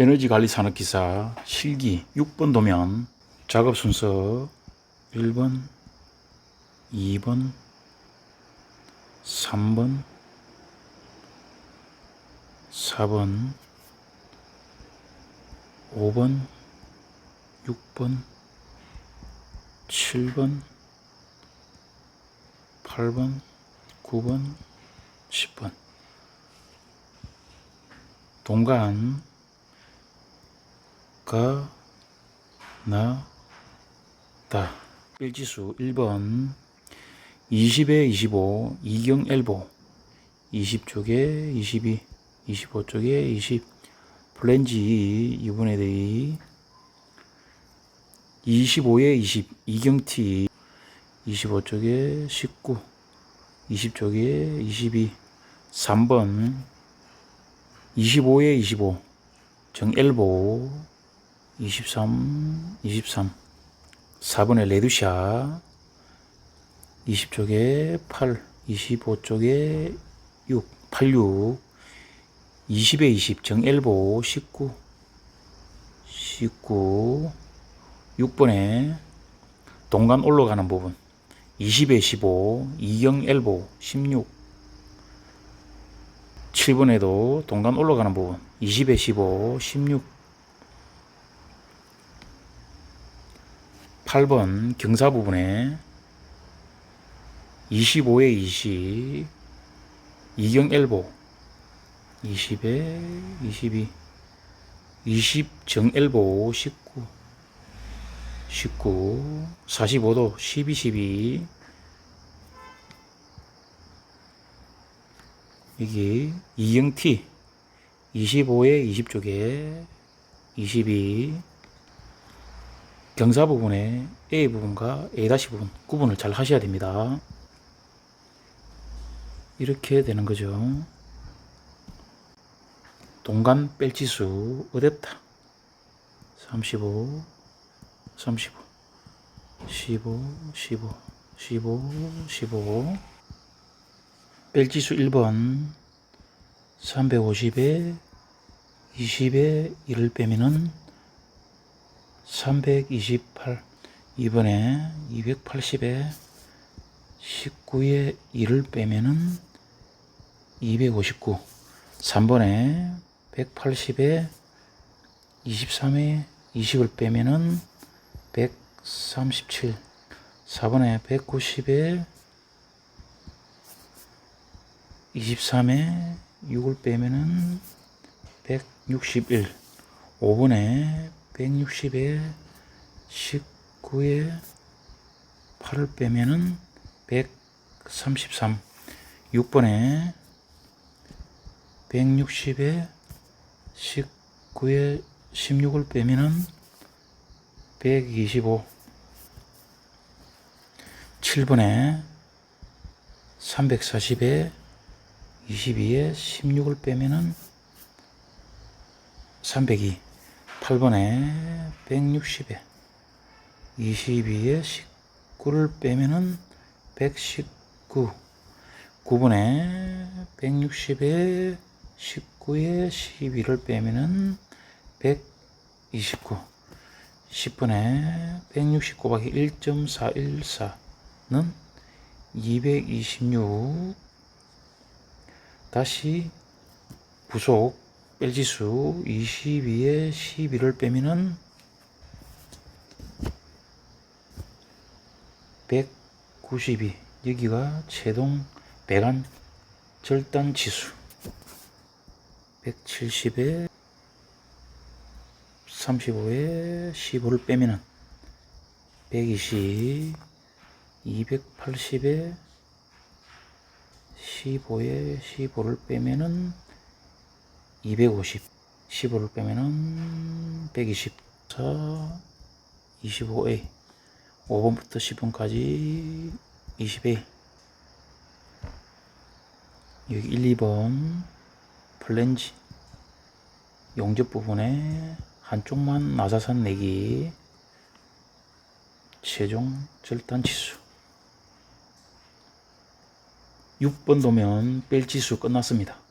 에너지 관리 산업 기사 실기 6번 도면 작업 순서 1번, 2번, 3번, 4번, 5번, 6번, 7번, 8번, 9번, 10번. 동간 가, 나, 다. 일지수 1번 20에 25 이경 엘보 20쪽에 22 25쪽에 20 플랜지 2분의 대이 25에 20 이경티 25쪽에 19 20쪽에 22 3번 25에 25 정엘보 23 23 4번에 레드샤 20쪽에 8 25쪽에 6 86 20에 20 정엘보 19 19 6번에 동간 올라가는 부분. 20에 15 이경 엘보 16 7번에도 동간 올라가는 부분. 20에 15 16 8번 경사 부분에 25에 20 이경 엘보 20에 22 20정 엘보 19 19 45도 12 12 여기 이경 T 25에 20쪽에 22 경사 부분에 A 부분과 A 다시 부분 구분을 잘 하셔야 됩니다. 이렇게 되는 거죠. 동간 뺄지수 어렵다. 35, 35, 15, 15, 15, 15. 뺄지수 1번 350에 20에 1을 빼면은 328 이번에 280에 19에 1을 빼면은 259 3번에 180에 23에 20을 빼면은 137 4번에 190에 23에 6을 빼면은 161 5번에 160에 19에 8을 빼면은 133 6번에 160에 19에 16을 빼면은 125 7번에 340에 22에 16을 빼면은 302 8번에 160에 22에 19를 빼면은 119 9번에 160에 19에 12를 빼면은 129 10번에 160 곱하기 1.414는 226 다시 부속 뺄 지수 22에 12를 빼면은 192 여기가 최종 배관 절단 지수. 170에 35에 15를 빼면은 120 280에 15에 15를 빼면은 250 15를 빼면은 120 4, 25A 5번부터 10번까지 20A 여기 1, 2번 플랜지 용접 부분에 한쪽만 나사선 내기. 최종 절단 지수. 6번 도면 뺄 지수 끝났습니다.